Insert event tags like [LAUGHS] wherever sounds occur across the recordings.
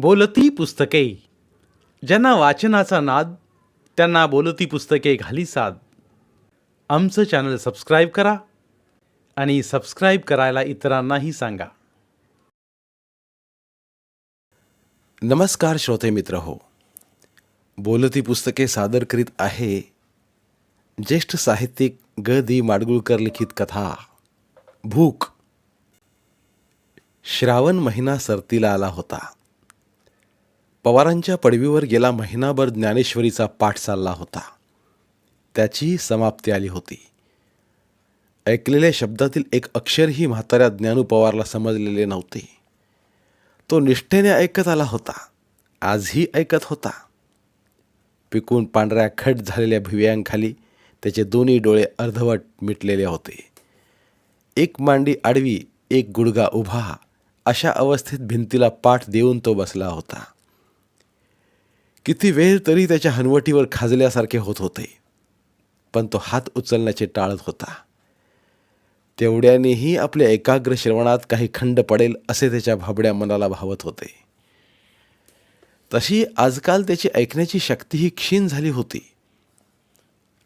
बोलती पुस्तके. ज्यांना वाचनाचा नाद त्यांना बोलती पुस्तके घाली साद. आमचं चॅनल सबस्क्राईब करा आणि सबस्क्राईब करायला इतरांनाही सांगा. नमस्कार श्रोते मित्र हो. बोलती पुस्तके सादर करीत आहे ज्येष्ठ साहित्यिक ग. दी. माडगुळकर लिखित कथा भूक. श्रावण महिना सरतीला आला होता. पवारांच्या पडवीवर गेला महिनाभर ज्ञानेश्वरीचा पाठ चालला होता. त्याची समाप्ती आली होती. ऐकलेल्या शब्दातील एक अक्षरही म्हाताऱ्या ज्ञानू पवारला समजलेले नव्हते. तो निष्ठेने ऐकत आला होता. आजही ऐकत होता. पिकून पांढऱ्या खट झालेल्या भिव्यांखाली त्याचे दोन्ही डोळे अर्धवट मिटलेले होते. एक मांडी आडवी एक गुडगा उभा अशा अवस्थेत भिंतीला पाठ देऊन तो बसला होता. किती वेळ तरी त्याच्या हनवटीवर खाजल्यासारखे होत होते. पण तो हात उचलण्याचे टाळत होता. तेवढ्यानेही आपल्या एकाग्र श्रवणात काही खंड पडेल असे त्याच्या भाबड्या मनाला भावत होते. तशी आजकाल त्याची ऐकण्याची शक्तीही क्षीण झाली होती.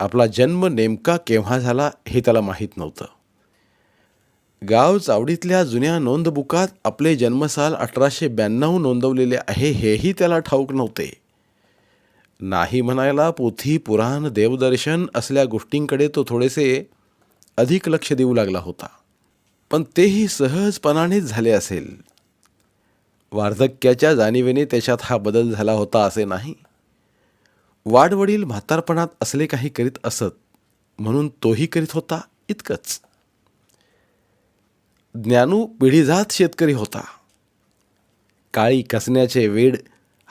आपला जन्म नेमका केव्हा झाला हे त्याला माहीत नव्हतं. गाव चावडीतल्या जुन्या नोंदबुकात आपले जन्मसाल अठराशे ब्याण्णव नोंदवलेले आहे हेही त्याला ठाऊक नव्हते. नाही म्हणायला पोथी पुराण देवदर्शन असल्या गोष्टींकडे तो थोडेसे अधिक लक्ष देऊ लागला होता. पण तेही सहजपणानेच झाले असेल. वार्धक्याच्या जाणीवेने त्याच्यात हा बदल झाला होता असे नाही. वाडवडील म्हातारपणात असले काही करीत असत म्हणून तोही करीत होता इतकंच. ज्ञानू पिढीजात शेतकरी होता. काळी कसण्याचे वेड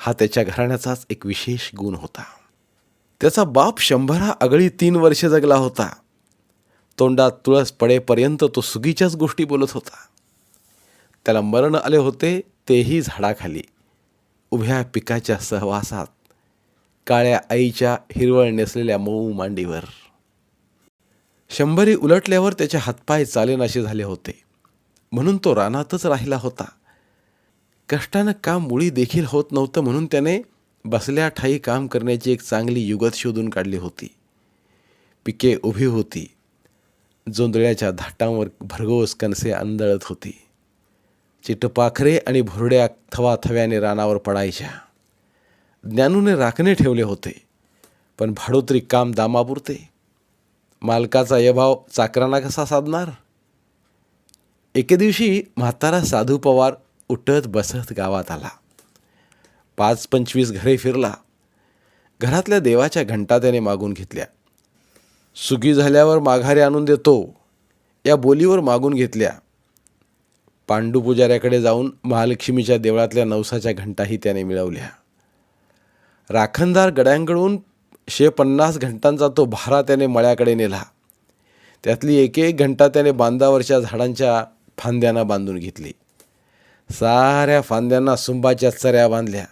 हा त्याच्या घराण्याचाच एक विशेष गुण होता. त्याचा बाप शंभरा आगळी तीन वर्षे जगला होता. तोंडात तुळस पडेपर्यंत तो सुगीच्याच गोष्टी बोलत होता. त्याला मरण आले होते तेही झाडाखाली. उभ्या पिकाच्या सहवासात काळ्या आईच्या हिरवळ नेसलेल्या मऊ मांडीवर. शंभरी उलटल्यावर त्याचे हातपाय चालेनाशे झाले होते. म्हणून तो रानातच राहिला होता. कष्टानं काम मुळी देखील होत नव्हतं म्हणून त्याने बसल्या ठाई काम करण्याची एक चांगली युगत शोधून काढली होती. पिके उभी होती. जोंदळ्याच्या धाटांवर भरघोस कणसे आंदळत होती. चिटपाखरे आणि भुरड्या थवाथव्याने रानावर पडायच्या. ज्ञानूने राखणे ठेवले होते पण भाडोत्री काम दामापुरते. मालकाचा यभाव चाकरांना कसा साधणार? एके दिवशी म्हातारा साधू पवार उठत बसत गावात आला. पाच पंचवीस घरे फिरला. घरातल्या देवाच्या घंटा त्याने मागून घेतल्या. सुगी झाल्यावर माघारी आणून देतो. या बोलीवर मागून घेतल्या. पांडू पुजाऱ्याकडे जाऊन महालक्ष्मीच्या देवळातल्या नवसाच्या घंटाही त्याने मिळवल्या. राखणदार गड्यांकडून शे पन्नास घंटांचा तो भारा त्याने मळ्याकडे नेला. त्यातली एक एक घंटा त्याने बांधावरच्या झाडांच्या फांद्यांना बांधून घेतली. साऱ्या फांद्यांना सुंबाच्या चऱ्या बांधल्या.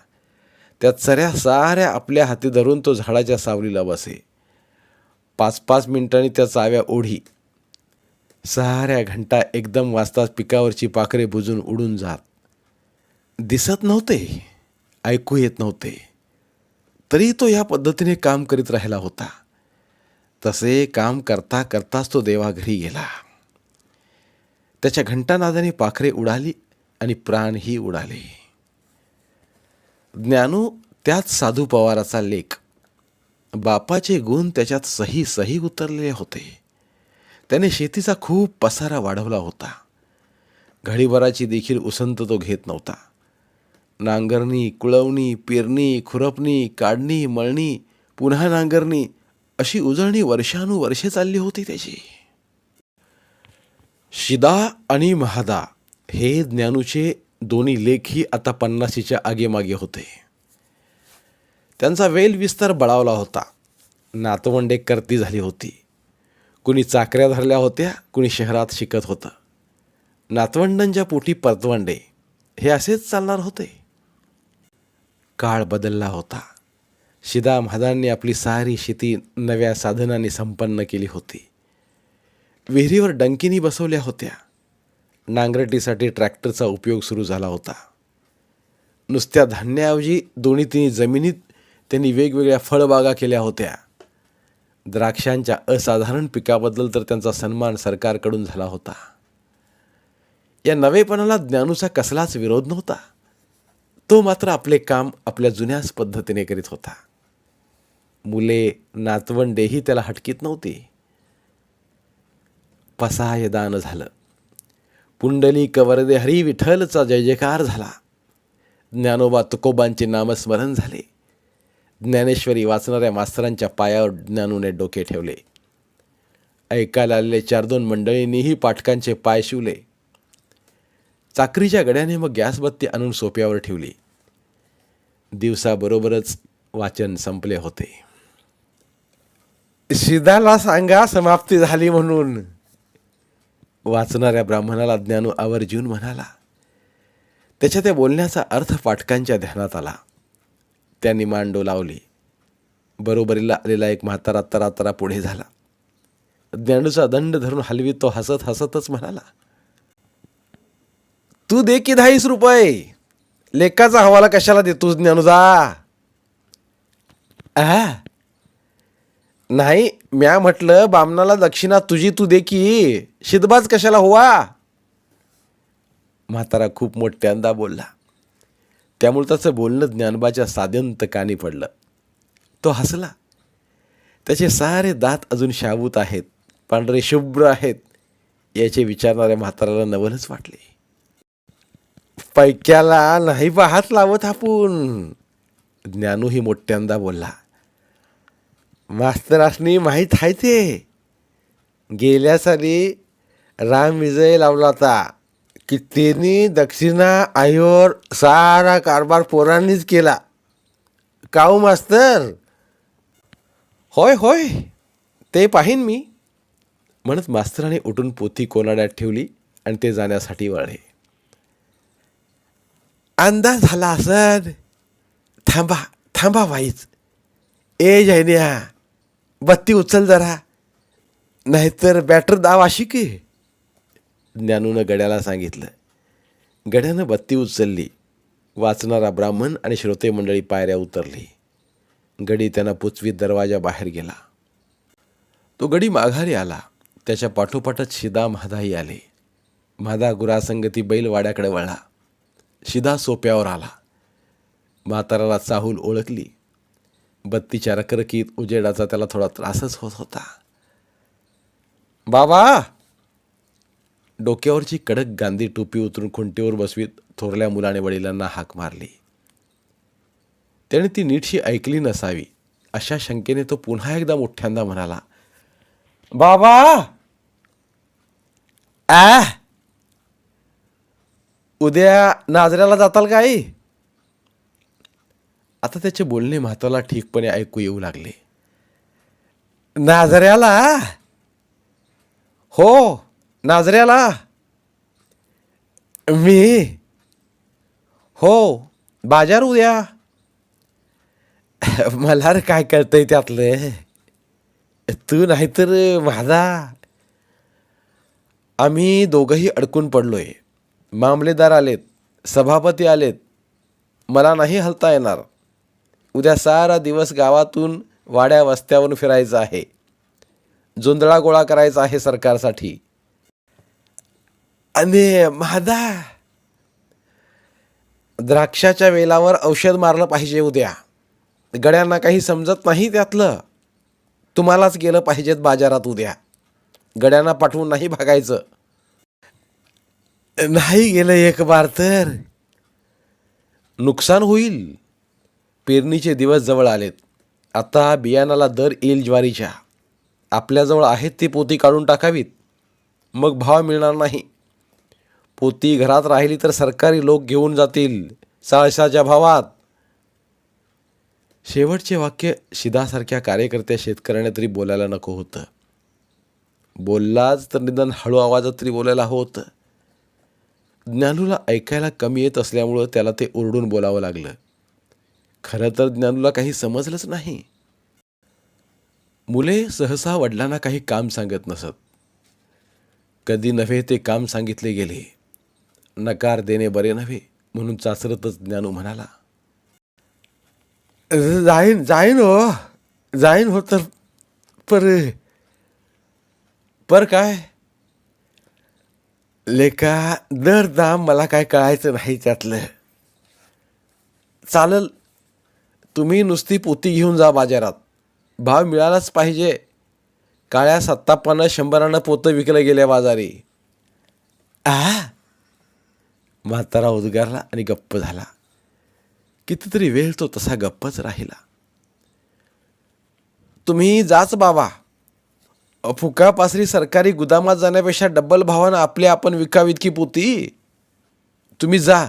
त्या चऱ्या साऱ्या आपल्या हाती धरून तो झाडाच्या सावलीला बसे. पाच पाच मिनिटांनी त्या चाव्या ओढी. साऱ्या घंटा एकदम वाजताच पिकावरची पाखरे बुजून उडून जात. दिसत नव्हते ऐकू येत नव्हते. तरी तो या पद्धतीने काम करीत राहिला होता. तसे काम करता करताच तो देवाघरी गेला. त्याच्या घंटानादाने पाखरे उडाली आणि प्राणही उडाले. ज्ञानू त्याच साधू पवाराचा लेख. बापाचे गुण त्याच्यात सही सही उतरलेले होते. त्याने शेतीचा खूप पसारा वाढवला होता. घडीभराची देखील उसंत तो घेत नव्हता. नांगरणी कुळवणी पेरणी खुरपणी काढणी मळणी पुन्हा नांगरणी अशी उजळणी वर्षानुवर्षे चालली होती त्याची. शिदा आणि महादा हे ज्ञानूचे दोन्ही लेखही आता पन्नासीच्या आगेमागे होते. त्यांचा वेल विस्तार बळावला होता. नातवंडे करती झाली होती. कुणी चाकऱ्या धरल्या होत्या कुणी शहरात शिकत होतं. नातवंडांच्या पोटी परतवंडे हे असेच चालणार होते. काळ बदलला होता. शिदा महादांनी आपली सारी शेती नव्या साधनांनी संपन्न केली होती. विहिरीवर डंकिनी बसवल्या होत्या. नांगरटीसाठी ट्रॅक्टरचा उपयोग सुरू झाला होता. नुसत्या धान्याऐवजी दोन्ही तिन्ही जमिनीत त्यांनी वेगवेगळ्या फळबागा केल्या होत्या. द्राक्षांच्या असाधारण पिकाबद्दल तर त्यांचा सन्मान सरकारकडून झाला होता. या नवेपणाला ज्ञानूचा कसलाच विरोध नव्हता. तो मात्र आपले काम आपल्या जुन्याच पद्धतीने करीत होता. मुले नातवंडेही त्याला हटकीत नव्हती. पसायदान झालं. पुंडली कवरदे हरी विठ्ठलचा जय जयकार झाला. ज्ञानोबा तुकोबांचे नामस्मरण झाले. ज्ञानेश्वरी वाचणाऱ्या मास्तरांच्या पायावर ज्ञानूने डोके ठेवले. ऐकायला आलेले चार दोन मंडळींनीही पाठकांचे पाय शिवले. चाकरीच्या गड्याने मग गॅसबत्ती आणून सोप्यावर ठेवली. दिवसाबरोबरच वाचन संपले होते. शिदाला सांगा समाप्ती झाली म्हणून. वाचणाऱ्या ब्राह्मणाला ज्ञानू आवर्जून म्हणाला. त्याच्या त्या बोलण्याचा अर्थ पाठकांच्या ध्यानात आला. त्यांनी मांडो लावली. बरोबरीला आलेला एक म्हातारा तरा तरा पुढे झाला. ज्ञानूचा दंड धरून हलवी तो हसत हसतच म्हणाला तू दे की दहावीस रुपये. लेखाचा हवाला कशाला देतोस ज्ञानूजा? आ नाही म्या म्हटलं बामणाला दक्षिणा तुझी तू दे की. शिदबाज कशाला हुआ? म्हातारा खूप मोठ्यांदा बोलला. त्यामुळे त्याचं बोलणं ज्ञानबाच्या साध्यंत कानी पडलं. तो हसला. त्याचे सारे दात अजून शाबूत आहेत. पांढरे शुभ्र आहेत. याचे विचारणाऱ्या म्हाताराला नवलच वाटले. पैक्याला नाही पाहात लावत आपण. ज्ञानूही मोठ्यांदा बोलला. मास्तरासनी माहीत आहे ते. गेल्या साली राम विजय लावला होता. की त्यांनी दक्षिणा आईवर सारा कारभार पोरांनीच केला. काऊ मास्तर? होय होय ते पाहीन मी. म्हणत मास्तराने उठून पोथी कोनाड्यात ठेवली आणि ते जाण्यासाठी वळले. अंदाज झाला असर थांबा थांबा वाईच ए जैन्या बत्ती उचल जरा. नाहीतर बॅटर दाव अशी की. ज्ञानूनं गड्याला सांगितलं. गड्यानं बत्ती उचलली. वाचणारा ब्राह्मण आणि श्रोते मंडळी पायऱ्या उतरली. गडी त्यांना पुचवीत दरवाजा बाहेर गेला. तो गडी माघारी आला. त्याच्या पाठोपाठच शिदा म्हादाही आले. म्हादा गुरासंगती बैल वाड्याकडे वळला. शिदा सोप्यावर आला. म्हाताराला चाहूल ओळखली. बत्तीच्या रखरखीत उजेडाचा त्याला थोडा त्रासच होत होता. बाबा डोक्यावरची कडक गांधी टोपी उतरून खुंटीवर बसवीत थोरल्या मुलाने वडिलांना हाक मारली. त्याने ती नीटशी ऐकली नसावी अशा शंकेने तो पुन्हा एकदा मोठ्यांदा म्हणाला बाबा! आ? उद्या नाजऱ्याला जाताल काही? आता त्याचे बोलणे म्हाताला ठीकपणे ऐकू येऊ लागले. नाजऱ्याला? हो! नाजऱ्याला? मी? हो बाजार उद्या. मला रे काय कळतंय त्यातलं? तू नाहीतर माझा. आम्ही दोघंही अडकून पडलोय. मामलेदार आलेत सभापती आलेत. मला नाही हलता येणार. उद्या सारा दिवस गावातून वाड्या वस्त्यावरून फिरायचं आहे. जोंधळा गोळा करायचा आहे सरकारसाठी. आणि माझा द्राक्षाच्या वेलावर औषध मारलं पाहिजे उद्या. गड्यांना काही समजत नाही त्यातलं. तुम्हालाच गेलं पाहिजेत बाजारात उद्या. गड्यांना पाठवून नाही भागायचं. नाही गेलं एक बार तर. नुकसान होईल. पेरणीचे दिवस जवळ आलेत. आता बियाणाला दर येईल ज्वारीच्या. आपल्याजवळ आहेत ती पोती काढून टाकावीत. मग भाव मिळणार नाही. पोती घरात राहिली तर सरकारी लोक घेऊन जातील. साळशाच्या भावात. शेवटचे वाक्य शिदासारख्या कार्यकर्त्या शेतकऱ्याने तरी बोलायला नको होतं. बोललाच तर निदान हळू आवाजात तरी बोलायला हवं होतं. ज्ञानूला ऐकायला कमी येत असल्यामुळं त्याला ते ओरडून बोलावं लागलं. खरं तर ज्ञानूला काही समजलंच नाही. मुले सहसा वडिलांना काही काम सांगत नसत. कधी नव्हे ते काम सांगितले गेले. नकार देणे बरे नव्हे म्हणून चाचरतच ज्ञानू म्हणाला. जाईन जाईन हो. जाईन हो तर. पर पर काय? लेका दर दाम मला काय कळायचं नाही त्यातलं. चालल तुम्ही नुसती पोती घेऊन जा बाजारात. भाव मिळालाच पाहिजे. काळ्या सत्तापानं शंभरानं पोतं विकलं गेल्या बाजारी. आ? म्हातारा उद्गारला आणि गप्प झाला. कितीतरी वेळ तो तसा गप्पच राहिला. तुम्ही जाच बाबा. फुका पासरी सरकारी गुदामात जाण्यापेक्षा डब्बल भावानं आपले आपण विकावीत की पोती? तुम्ही जा.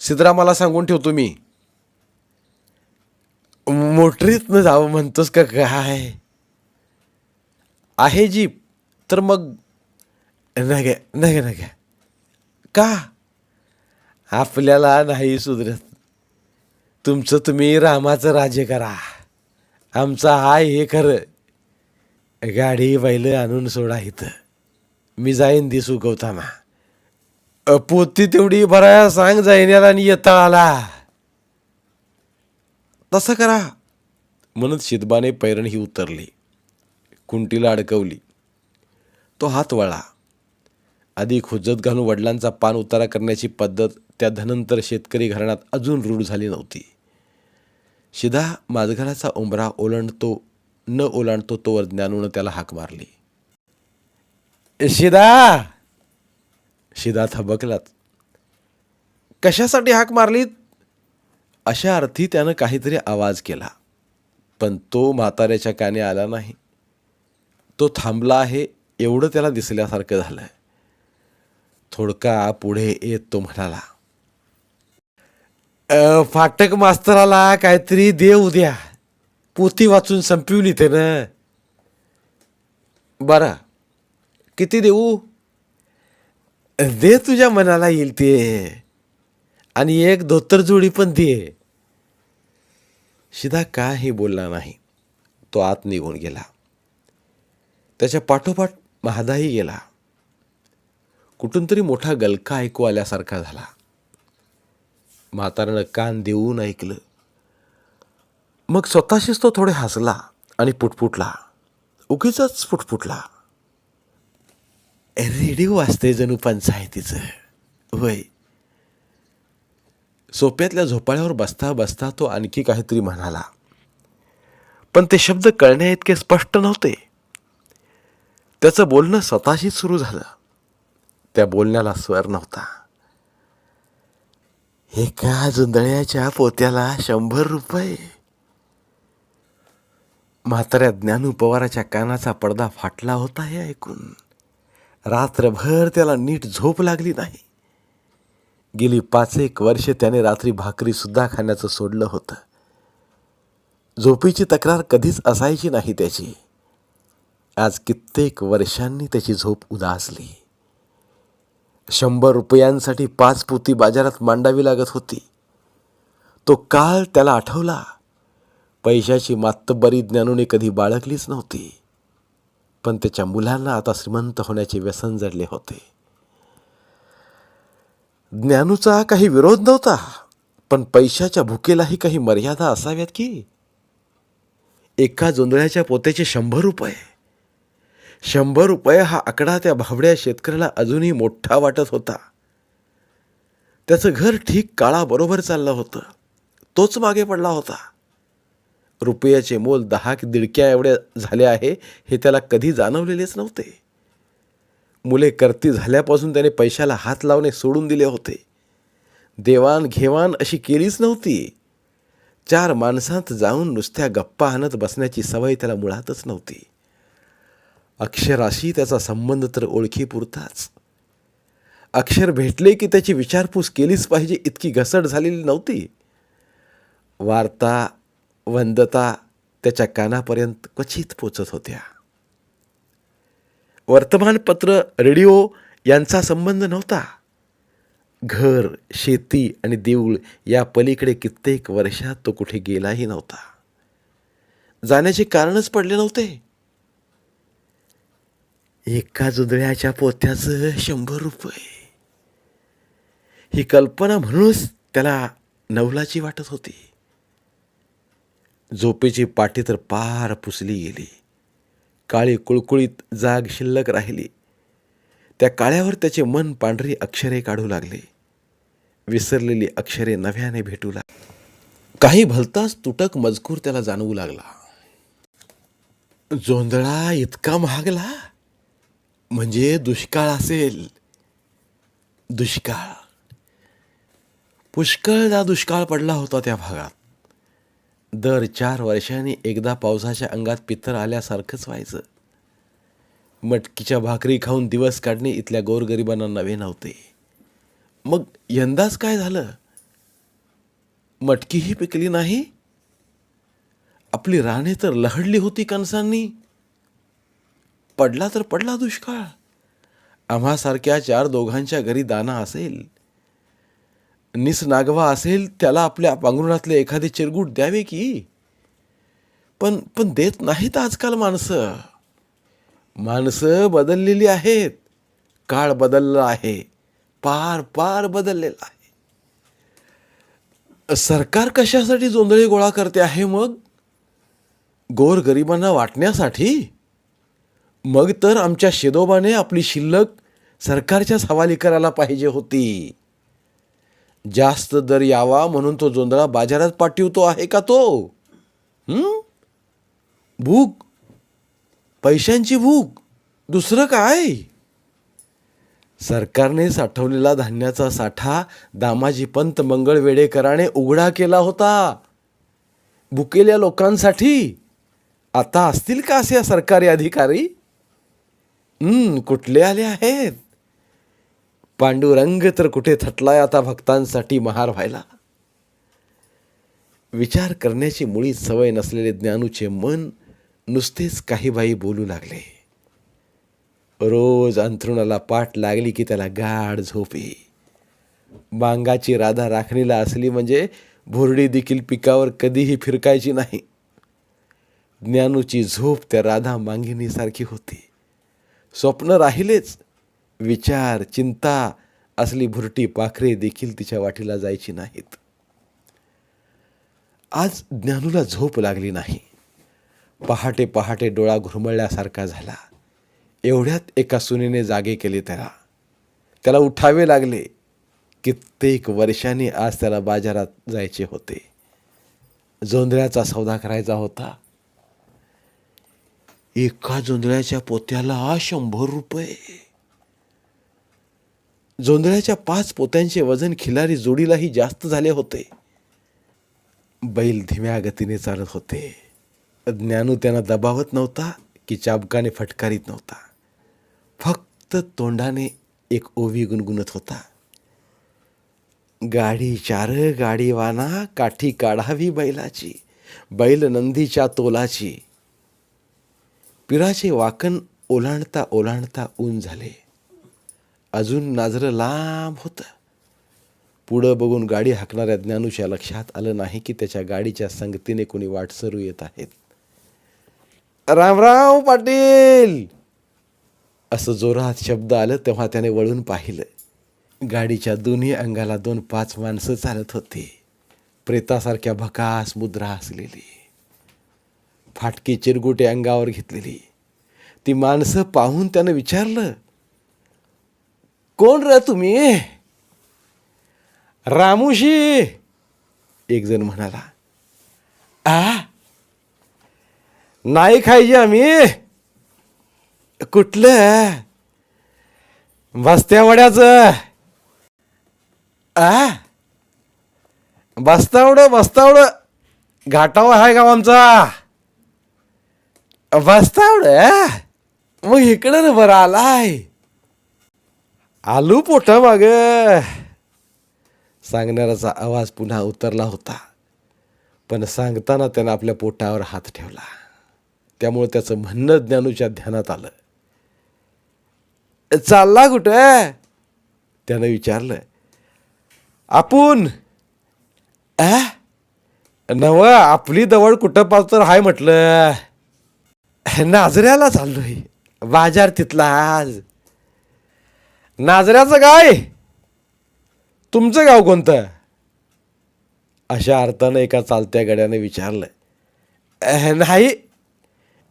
सिद्धरामाला सांगून ठेवतो मी मोटरीतनं जावं म्हणतोस का काय? आहे जीप. तर मग नगे नगे नगे का? आपल्याला नाही सुधरत. तुमचं तुम्ही रामाचं राज्य करा. आमचं हाय हे खरं. गाडी बैल आणून सोडा इथं. मी जाईन दिस उगवताना पोती तेवढी बरा सांग जाईन्याला आणि येता आला तसं करा. म्हणत शिदबाने पैरण ही उतरली. कुंटीला अडकवली. तो हात वळा. आधी खुजत घालून वडिलांचा पान उतारा करण्याची पद्धत त्या धनंतर शेतकरी घराण्यात अजून रूढ झाली नव्हती. शिदा माझघराचा उंबरा ओलांडतो न ओलांडतो तोवर ज्ञानूनं त्याला हाक मारली. शिदा शिदा थबकलाच कशासाठी हाक मारलीत? अशा अर्थी त्यानं काहीतरी आवाज केला. पण तो म्हाताऱ्याच्या काने आला नाही. तो थांबला आहे एवढं त्याला दिसल्यासारखं झालं थोडका पुढे येत तो म्हणाला फाटक मास्तराला काहीतरी दे उद्या पोती वाचून संपवली ते ना बरं. किती देऊ? दे तुझ्या मनाला येईल ते. आणि एक धोतर जोडी पण दे. शिदा काही बोलला नाही. तो आत निघून गेला. त्याच्या पाठोपाठ महादाही गेला. कुठून तरी मोठा गलका ऐकू आल्यासारखा झाला. म्हातारानं कान देऊन ऐकलं. मग स्वतःशीच तो थोडे हसला आणि पुटपुटला. उगीच पुटपुटला. रेडिओ वाजते जणू पंचायतीचं. होय. सोप्यातल्या झोपाळ्यावर बसता बसता तो आणखी काहीतरी म्हणाला. पण ते शब्द कळण्या इतके स्पष्ट नव्हते. त्याचं बोलणं स्वतःशीच सुरू झालं. त्या बोलण्याला स्वर नव्हता. एका जुंदळ्याच्या पोत्याला शंभर रुपये. म्हाताऱ्या ज्ञानू पवाराच्या कानाचा पडदा फाटला होता हे ऐकून. रात्रभर त्याला नीट झोप लागली नाही. गेली पाच एक वर्षे त्याने रात्री भाकरी सुद्धा खाण्याचं सोडलं होतं. झोपीची तक्रार कधीच असायची नाही त्याची. आज कित्येक वर्षांनी त्याची झोप उदासली. शंभर रुपयांसाठी पाच पोती बाजारात मांडावी लागत होती. तो काल त्याला आठवला. पैशाची मातबरी ज्ञानूने कधी बाळगलीच नव्हती. पण त्याच्या मुलांना आता श्रीमंत होण्याचे व्यसन जडले होते. ज्ञानूचा काही विरोध नव्हता पण पैशाच्या भुकेलाही काही मर्यादा असाव्यात की? एका जोंधळ्याच्या पोत्याचे शंभर रुपये. शंभर रुपये हा आकडा त्या भावड्या शेतकऱ्याला अजूनही मोठा वाटत होता. त्याचं घर ठीक काळाबरोबर चाललं होतं. तोच मागे पडला होता. रुपयाचे मोल दहा दिडक्या एवढे झाले आहे हे त्याला कधी जाणवलेलेच नव्हते. मुले करती झाल्यापासून त्याने पैशाला हात लावणे सोडून दिले होते. देवाणघेवाण अशी केलीच नव्हती. चार माणसांत जाऊन नुसत्या गप्पा आणत बसण्याची सवय त्याला मुळातच नव्हती. अक्षराशी त्याचा संबंध तर ओळखीपुरताच. अक्षर भेटले की त्याची विचारपूस केलीच पाहिजे इतकी घसट झालेली नव्हती. वार्ता वंदता त्याच्या कानापर्यंत क्वचित पोचत होत्या. वर्तमानपत्र रेडिओ यांचा संबंध नव्हता. घर शेती आणि देऊळ या पलीकडे कित्येक वर्षात तो कुठे गेलाही नव्हता. जाण्याचे कारणच पडले नव्हते. एका जुदळ्याच्या पोत्याचं शंभर रुपये. ही कल्पना म्हणूनच त्याला नवलाची वाटत होती. झोपेची पाठी तर पार पुसली गेली. काळी कुळकुळीत जाग शिल्लक राहिली. त्या काळ्यावर त्याचे मन पांढरी अक्षरे काढू लागले. विसरलेली अक्षरे नव्याने भेटू लागली. काही भलताच तुटक मजकूर त्याला जाणवू लागला. जोंधळा इतका महागला. म्हणजे दुष्काळ असेल दुष्काळ. पुष्कळदा दुष्काळ पडला होता त्या भागात. दर चार वर्षांनी एकदा पावसाच्या अंगात पित्तर आल्यासारखंच व्हायचं. मटकीच्या भाकरी खाऊन दिवस काढणे इथल्या गोरगरिबांना नवे नव्हते. मग यंदाच काय झालं? मटकीही पिकली नाही? आपली राणे तर लहडली होती कणसांनी. पडला तर पडला दुष्काळ. आम्हासारख्या चार दोघांच्या घरी दाना असेल निस नागवा असेल त्याला आपल्या पांघरुणातले एखादे चिरगूट द्यावे की? पण पण देत नाहीत आजकाल माणसं. माणसं बदललेली आहेत. काळ बदलला आहे. पार पार बदललेला आहे. सरकार कशासाठी जोंधळी गोळा करते आहे मग? गोर गरिबांना वाटण्यासाठी? मग तर आमच्या शेदोबाने आपली शिल्लक सरकारच्याच हवाली करायला पाहिजे होती. जास्त दर यावा म्हणून तो जोंधळा बाजारात पाठवतो आहे का तो? भूक. पैशांची भूक. दुसरं काय? सरकारने साठवलेला धान्याचा साठा दामाजी पंत मंगळवेडेकराने उघडा केला होता. भुकेल्या लोकांसाठी. आता असतील का असे सरकारी अधिकारी? कुठले आले आहेत? पांडुरंग तर कुठे थटलाय आता भक्तांसाठी महार व्हायला? विचार करण्याची मुळीच सवय नसलेले ज्ञानूचे मन नुसतेच काही बाई बोलू लागले. रोज अंथरुणाला पाठ लागली की त्याला गाढ झोपे बांगाची राधा राखणीला असली म्हणजे भुरडी देखील पिकावर कधीही फिरकायची नाही. ज्ञानूची झोप त्या राधा मांगिनीसारखी होती. स्वप्न राहिलेच. विचार चिंता असली भुरटी पाखरे देखील तिच्या वाटीला जायची नाहीत. आज ज्ञानूला झोप लागली नाही. पहाटे पहाटे डोळा घुरमळल्यासारखा झाला. एवढ्यात एका सुनेने जागे केले त्याला. त्याला उठावे लागले. कित्येक वर्षांनी आज त्याला बाजारात जायचे होते. जोंधळ्याचा सौदा करायचा होता. एका जोंधळ्याच्या पोत्याला शंभर रुपये. जोंधळ्याच्या पाच पोत्यांचे वजन खिलारी जोडीलाही जास्त झाले होते. बैल धीम्या गतीने चालत होते. ज्ञानू त्यांना दबावत नव्हता की चाबकाने फटकारीत नव्हता. फक्त तोंडाने एक ओवी गुणगुणत होता. गाडी चार गाडीवाना काठी काढावी बैलाची बैल नंदीच्या तोलाची पिराचे वाकण ओलांडता ओलांडता ऊन झाले. अजून नाजरं लांब होतं. पुढं बघून गाडी हाकणाऱ्या ज्ञानूच्या लक्षात आलं नाही की त्याच्या गाडीच्या संगतीने कोणी वाटसरू येत आहेत. रामराव पाटील! असं जोरात शब्द आलं तेव्हा त्याने वळून पाहिलं. गाडीच्या दोन्ही अंगाला दोन पाच माणसं चालत होती. प्रेतासारख्या भकास मुद्रा असलेली फाटकी चिरगुटे अंगावर घेतलेली. ती माणसं पाहून त्यानं विचारलं कोण रा तुम्ही? रामूशी. एक जण म्हणाला आ? नाही खायचे आम्ही. कुठलं? बस्त्यावड्याचं आ? बस्तावडं बस्तावडं घाटावा आहे गाव आमचा. बस्तावडं मग इकडं ना बरं आलाय. आलू पोटा माग. सांगणाऱ्याचा आवाज पुन्हा उतरला होता पण सांगताना त्यानं आपल्या पोटावर हात ठेवला. त्यामुळे त्याचं म्हणणं ज्ञानूच्या ध्यानात आलं. चालला कुठं? त्यानं विचारलं. आपण आ? नव आपली दवड कुठं पाहतो तर हाय म्हटलं. [LAUGHS] नाजऱ्याला चाललोय बाजार तिथला आज. नाजऱ्याचं काय? तुमचं गाव कोणतं? अशा अर्थानं एका चालत्या गड्यानं विचारलं. नाही.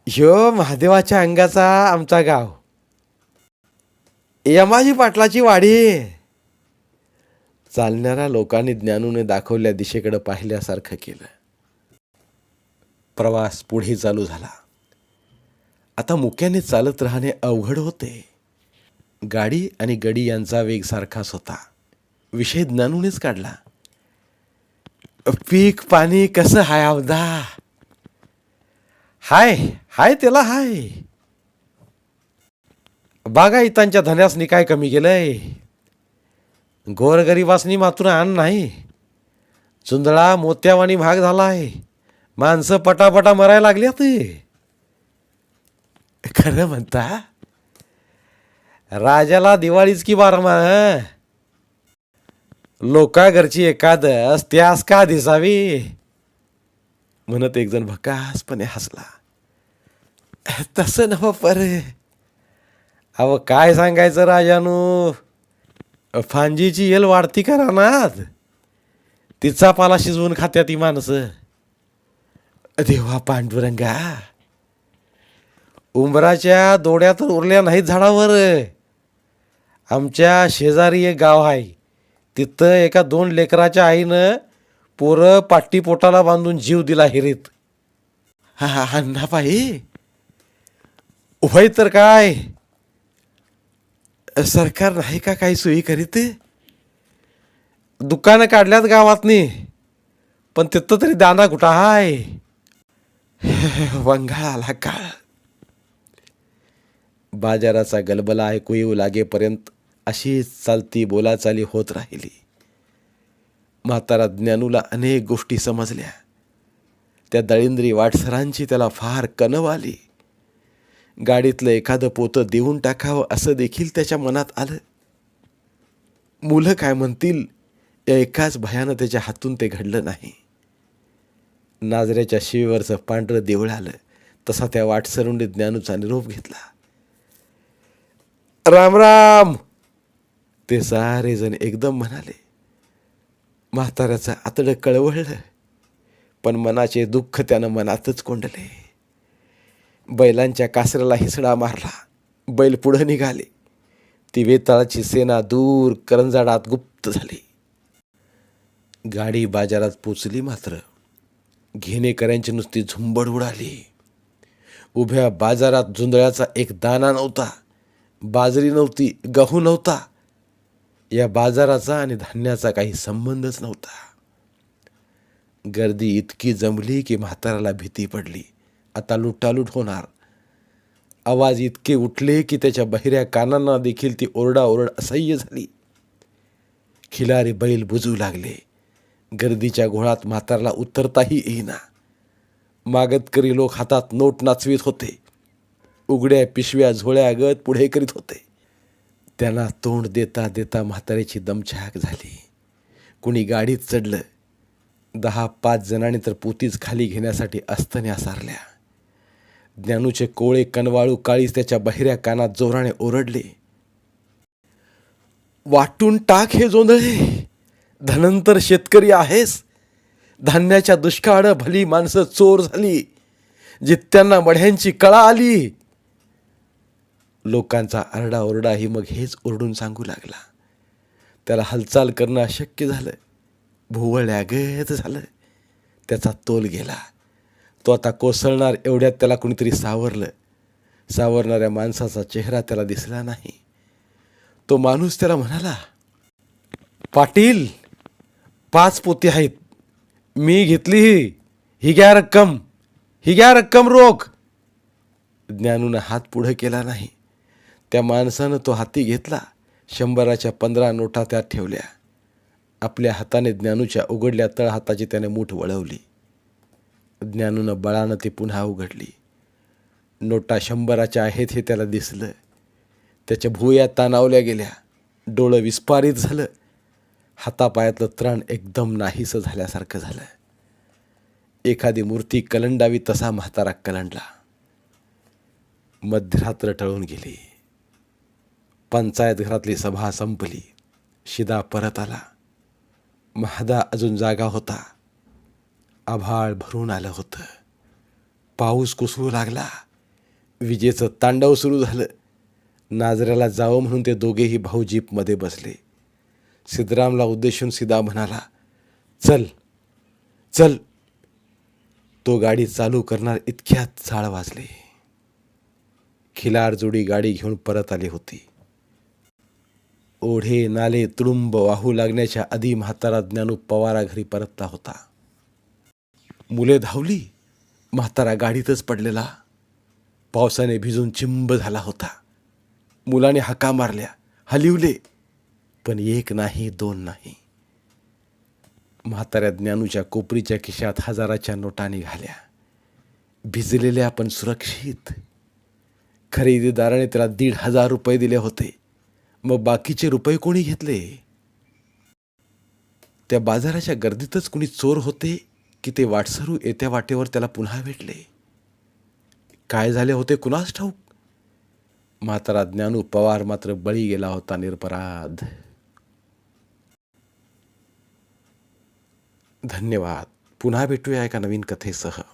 ह्यो महादेवाच्या अंगाचा आमचा गाव. यमाजी पाटलाची वाडी. चालणाऱ्या लोकांनी ज्ञानूने दाखवल्या दिशेकडे पाहिल्यासारखं केलं. प्रवास पुढे चालू झाला. आता मुक्याने चालत राहणे अवघड होते. गाडी आणि गडी यांचा वेग सारखाच होता. विषय ज्ञानूनेच काढला. पीक पाणी कसं हाय अवधा हाय हाय त्याला हाय. बागायतांच्या धन्यासनी काय कमी केलंय गोरगरिबासनी मात्र आण नाही. चुंदळा मोत्यावानी भाग झालाय. माणसं पटापटा मरायला लागली ते खरं म्हणता? राजाला दिवाळीच की बारमा लोका घरची एकादस त्यास का दिसावी? म्हणत एक जण भकासपणे हसला. तसं नव पर. अव काय सांगायचं राजानू? फांजीची येल वाढती का रानात? तिचा पाला शिजवून खात्या ती माणसं. देवा पांडुरंगा. उंबराच्या दोड्या तर उरल्या नाहीत झाडावर. आमच्या शेजारी एक गाव आहे. तिथं एका दोन लेकराच्या आईनं पोरं पाटी पोटाला बांधून जीव दिला हिरीत. हा हा अण्णा नापाई उभय तर काय? सरकार नाही का काही सोयी करीत? दुकानं काढल्यात गावातनी पण तिथं तरी दाना कुठं हाय. [LAUGHS] वंगाळ आला काळ. बाजाराचा गलबला ऐकू येऊ लागेपर्यंत अशीच चालती बोलाचाली होत राहिली. म्हातारा ज्ञानूला अनेक गोष्टी समजल्या. त्या दळिंद्री वाटसरांची त्याला फार कणव आली. गाडीतलं एखादं पोतं देऊन टाकावं असं देखील त्याच्या मनात आलं. मुलं काय म्हणतील या एकाच भयानं त्याच्या हातून ते घडलं नाही. नाजऱ्याच्या शिवेवरचं पांढरं देवळ आलं. तसा त्या वाटसरुंडी ज्ञानूचा निरोप घेतला. राम राम. ते सारेजण एकदम म्हणाले म्हाताऱ्याचं आतडं कळवळलं पण मनाचे दुःख त्यानं मनातच कोंडले. बैलांच्या कासऱ्याला हिसडा मारला बैल पुढं निघाले. ती वेताळाची सेना दूर करंजाडात गुप्त झाली. गाडी बाजारात पोचली मात्र. घेणेकऱ्यांची नुसती झुंबड उडाली. उभ्या बाजारात झुंजळ्याचा एक दाना नव्हता. बाजरी नव्हती गहू नव्हता. या बाजाराचा आणि धान्याचा काही संबंधच नव्हता. गर्दी इतकी जमली की म्हाताराला भीती पडली. आता लुटालूट होणार. आवाज इतके उठले की त्याच्या बहिऱ्या कानांना देखील ती ओरडाओरड असह्य झाली. खिलारी बैल बुजू लागले. गर्दीच्या घोळात म्हाताराला उतरताही येईना. मागतकरी लोक हातात नोट नाचवीत होते. उघड्या पिशव्या झोळ्या गत पुढे करीत होते. त्यांना तोंड देता देता म्हाताऱ्याची दमछाक झाली. कुणी गाडीत चढलं. दहा पाच जणांनी तर पोतीच खाली घेण्यासाठी अस्तन्या सारल्या. ज्ञानूचे कोळे कनवाळू काळीच त्याच्या बहिऱ्या कानात जोराने ओरडले. वाटून टाक हे जोंधळे. धनंतर शेतकरी आहेस. धान्याच्या दुष्काळ भली माणसं चोर झाली. जित्यांना मढ्यांची कळा आली. लोकांचा आरडाओरडाही मग हेच ओरडून सांगू लागला. त्याला हालचाल करणं अशक्य झालं भुवळ्यागत झालं त्याचा तोल गेला. तो आता कोसळणार एवढ्यात त्याला कुणीतरी सावरलं. सावरणाऱ्या माणसाचा चेहरा त्याला दिसला नाही. तो माणूस त्याला म्हणाला पाटील पाच पोती आहेत. मी घेतली ही. ही घ्या रक्कम. ही घ्या रक्कम रोख. ज्ञानूनं हात पुढं केला नाही. त्या माणसानं तो हाती घेतला. शंभराच्या पंधरा नोटा त्यात ठेवल्या. आपल्या हाताने ज्ञानूच्या उघडल्या तळहाताची त्याने मूठ वळवली. ज्ञानूनं बळानं ती पुन्हा उघडली. नोटा शंभराच्या आहेत हे त्याला दिसलं. त्याच्या भुया ताणावल्या गेल्या. डोळं विस्फारित झालं. हातापायातलं त्राण एकदम नाहीसं झाल्यासारखं झालं. एखादी मूर्ती कलंडावी तसा म्हातारा कलंडला. मध्यरात्र टळून गेली. पंचायत घरातली सभा संपली. शिदा परत आला. महादा अजून जागा होता. आभाळ भरून आलं होतं. पाऊस कोसळू लागला. विजेचं तांडव सुरू झालं. नाजऱ्याला जावं म्हणून ते दोघेही भाऊ जीपमध्ये बसले. सिद्धरामला उद्देशून सिदा म्हणाला चल चल. तो गाडी चालू करणार इतक्यात चाळ वाजले. खिलार जोडी गाडी घेऊन परत आली होती. ओढे नाले तुडुंब वाहू लागण्याच्या आधी म्हातारा ज्ञानू पवारा घरी परतला होता. मुले धावली म्हातारा गाडीतच पडलेला. पावसाने भिजून चिंब झाला होता. मुलाने हाका मारल्या हलिवले पण एक नाही दोन नाही. म्हाताऱ्या ज्ञानूच्या कोपरीच्या खिशात हजाराच्या नोटा निघाल्या. भिजलेल्या पण सुरक्षित. खरेदीदाराने त्याला दीड हजार रुपये दिले होते. मग बाकीचे रुपये कोणी घेतले? त्या बाजाराच्या गर्दीतच कुणी चोर होते की ते वाटसरू येत्या वाटेवर त्याला पुन्हा भेटले? काय झाले होते कुणास ठाऊक? म्हातारा ज्ञानू पवार मात्र बळी गेला होता निरपराध. धन्यवाद. पुन्हा भेटूया एका नवीन कथेसह.